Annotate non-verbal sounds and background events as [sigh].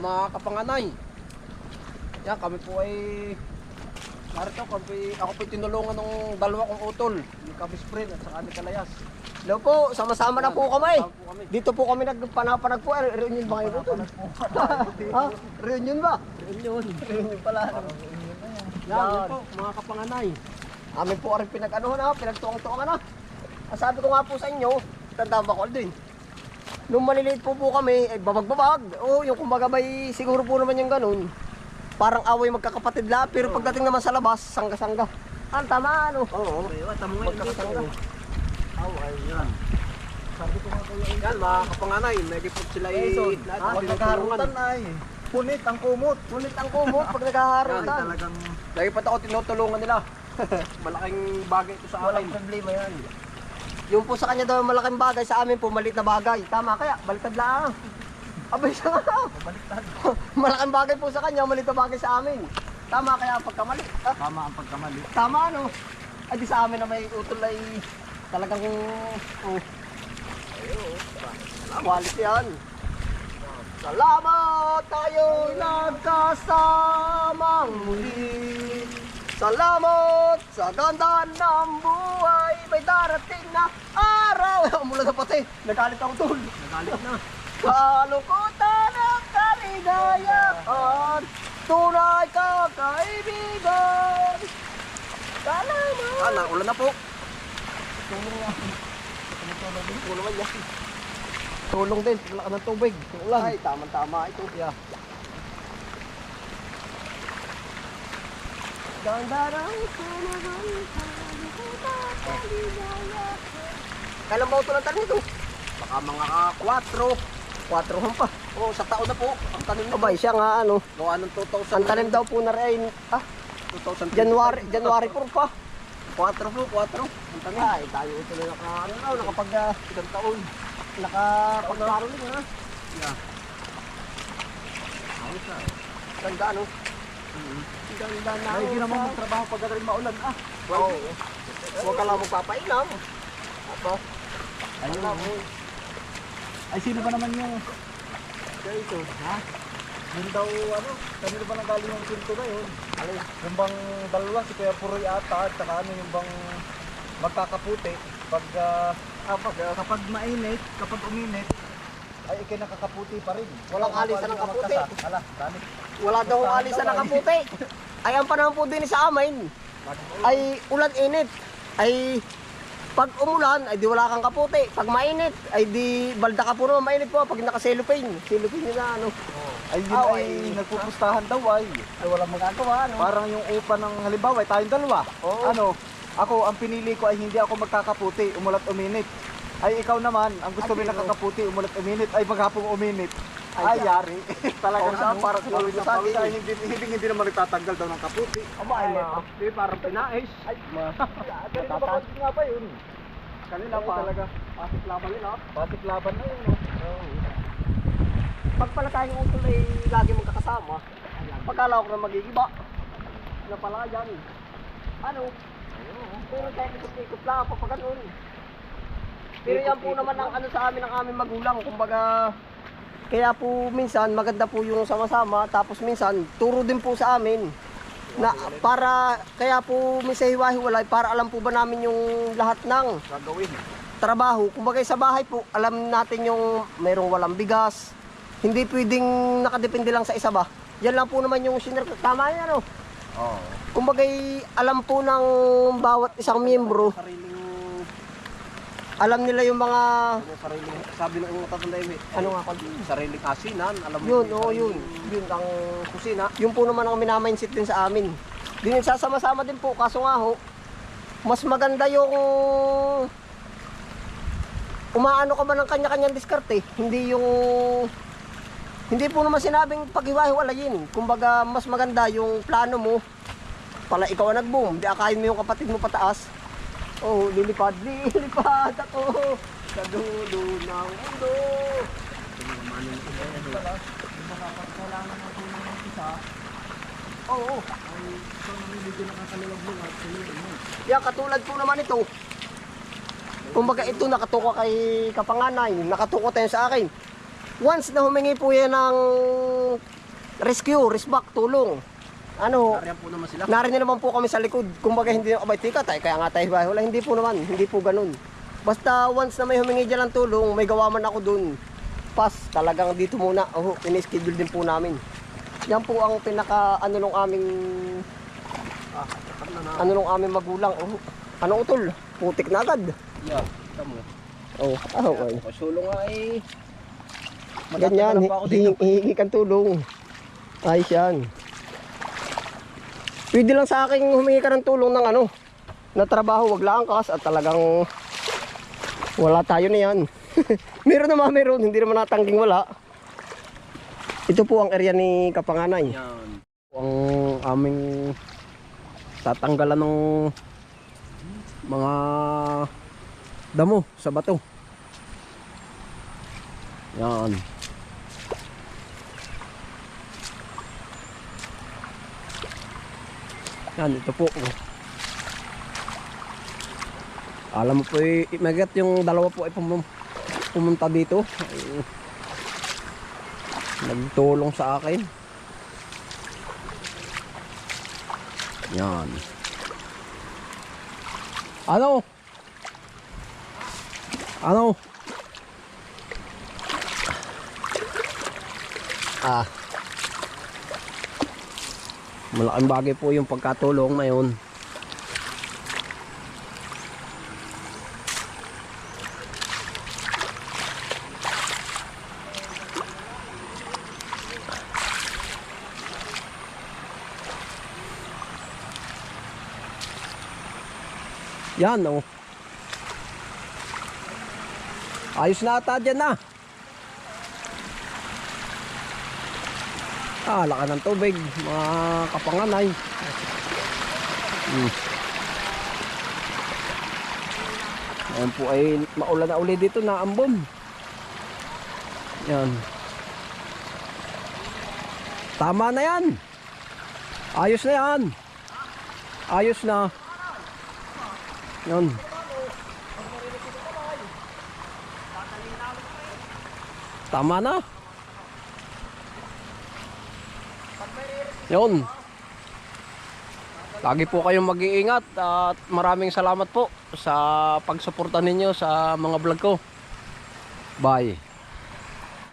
mga kapanganay. Yan, kami po ay... Narito, kami, ako po tinulungan ng dalawa kong utol. Yung kabis friend at saka ni Kalayas. Hello po, sama-sama na po kami. Dito po kami nagpanapanag po. Re- Reunion ba kayo ito? [laughs] ha? Reunion ba? Reunion. Reunion pala. Yan, yan po, mga kapanganay. Amin po rin pinag-ano na, pinagtuwang-tuwang na. Ang sabi ko nga po sa inyo, tanda ba ko din. Nung maliliit po po kami, eh, babag-babag. Oo, yung kumbaga may siguro po naman yung ganun. Parang away magkakapatid la, pero pagdating naman sa labas, sangga-sangga. Ah, tama ano? Oo. Magkakasangga. Yan, mga kapanganay. Medyo po sila ay... Jason, ah, po pagkakarutan ay punit ang kumot. Ngunit ang kumot pag naghaharutan. Talagang Lagi pa ako tinutulungan nila. [laughs] Malaking bagay ito sa Walang akin. problema yan. Yung po sa kanya daw malaking bagay, sa amin po maliit na bagay. Tama kaya, baliktad lang. Abay [laughs] siya nga. malaking bagay po sa kanya, maliit na bagay sa amin. Tama kaya pagkamali. Ah, tama ang pagkamali. tama ano. Ay di sa amin na may utol ay talagang oh. Quality yan. Salamat tayo'y nagkasamang muli. Salamat sa ganda ng buhay. May darating na araw. [laughs] Mula na pati. Nagalit ako tol. Nagalit na. Kalukutan ng kaligayahan. Tunay ka kaibigan. Salamat. Ah, naulan na po. Tulong nga. Tulong yan. Tulong din. Wala ka ng tubig. Ulan. Ay, tama-tama ito. Yeah. Dandarang Kailan ba ito ng tanim ito? Baka mga 4. 4 pa. Oh, sa taon na po. Ang tanim na. Abay, siya nga ano. Gawa ng 2000. Ang tanim daw po na rin. Ah, 2000. January, January 4 pa. 4 po, 4. Ang tanim. Ay, tayo ito na naka, ano na, nakapag, uh, Isang taon. nakapag-caroling ha. Yeah. Ganda ano? Ganda na. Ay, hindi naman magtrabaho pag rin maulan. Ah, Oo. Huwag ka lang magpapainom. Apo. ayun. Ay, sino ba naman yung... Kaya ito, ha? Yun daw, ano, kanino ba nanggaling yung pinto na yun? Ano, yung bang dalawa, si Kuya Puroy ata, at saka ano, yung bang magkakaputi, pag, ah, ah, pag, ah, kapag mainit, kapag uminit, ay ikay nakakaputi pa rin. Walang alisan ng kaputi. Ala, dami. Wala daw alis na nakaputi. Ay, ang panahon po din sa amin. Ay, ulan init. Ay, pag umulan, ay di wala kang kaputi. Pag mainit, ay di balda ka puro mainit po pag naka-cellophane. Cellophane na ano. Ay, yun Ah, ay ay- nagpupustahan daw ay. Ay, walang magagawa ano. Parang yung upa ng halimbawa, ay tayong dalawa. Oo. Ano, ako, ang pinili ko ay hindi ako magkakaputi, umulat uminit. Ay, ikaw naman, ang gusto mo nakakaputi, umulat uminit, ay maghapong uminit. Ay, Ay, yari. Talagang Oo, ano, parang parang sa akin. hindi, hindi, hindi naman nagtatanggal daw ng kaputi. Aba, ay, ma. Di, parang pinais. Ay, ma. Ganito ba kasi nga ba yun? Kanila Oo, pa. talaga. Pasok laban nila. Batik laban na yun. oh. Pag pala tayong utol ay lagi magkakasama, pagkala ko na magigiba. Na pala yan. Ano? Pero tayo ikot-ikot lang pa pag ganun. Pero yan po naman ang ano sa amin ng aming magulang. Kumbaga, kaya po minsan maganda po yung sama-sama. Tapos minsan, turo din po sa amin. Na para, kaya po minsan hiwa-hiwalay, para alam po ba namin yung lahat ng Gagawin. trabaho. Kumbaga sa bahay po, alam natin yung mayroong walang bigas. Hindi pwedeng nakadepende lang sa isa ba. Yan lang po naman yung sinir... Tama yan, ano? Oo. Kumbaga alam po ng bawat isang miyembro, Sariling, alam nila yung mga... sariling, sabi ng matatanda yun eh. Ano nga ko? Sariling asinan. Alam mo Yun, sariling yun. Yun ang kusina. Yun po naman ang minamindset din sa amin. Din sasama-sama din po, kaso nga ho, mas maganda yung umaano ka ba ng kanya-kanyang diskarte, hindi yung hindi po naman sinabing paghiwa-hiwalayin. Kumbaga, mas maganda yung plano mo. Pala ikaw ang nag-boom, di akayin mo yung kapatid mo pataas. Oh, lilipad, lilipad ako sa dulo ng mundo. Oo. Yan, katulad po naman ito. Kumbaga ito nakatuko kay kapanganay, nakatuko tayo sa akin. Once na humingi po yan ng rescue, resback, tulong. Ano, Nariyan po naman sila. Narinig naman po kami sa likod. Kumbaga hindi abay tika tayo kaya nga tayo wala hindi po naman, hindi po ganun. Basta once na may humingi dyan ng tulong, may gawa man ako dun. Pas, talagang dito muna. Oh, ini-schedule din po namin. Yan po ang pinaka ano nung aming Ah, ano nung aming magulang. Oh, ano utol? Putik na agad. Yeah, kita mo. Oh, ah, okay. Kasulong nga eh. Ganyan, hihingi kang tulong. Ayos yan. Pwede lang sa akin humingi ka ng tulong ng ano, na trabaho, wag lang kas at talagang wala tayo na yan. [laughs] meron naman meron, hindi naman natangging wala. Ito po ang area ni Kapanganay. Yan. Ang aming Tatanggalan ng mga damo sa bato. Yan. Yan, ito po. Alam mo po, eh, magat yung dalawa po ay pum- pumunta dito. Ay, nagtulong sa akin. Yan. Ano? Ano? Ah. Malaking bagay po yung pagkatulong na yun. Yan, oh. Ayos na ata dyan na. Ah, laka ng tubig, mga kapanganay. Hmm. Ayan po ay maulan na uli dito na ambon. Yan. Tama na yan. Ayos na yan. Ayos na. Yan. Tama na. Yun. Lagi po kayong mag-iingat at maraming salamat po sa pagsuporta ninyo sa mga vlog ko. Bye.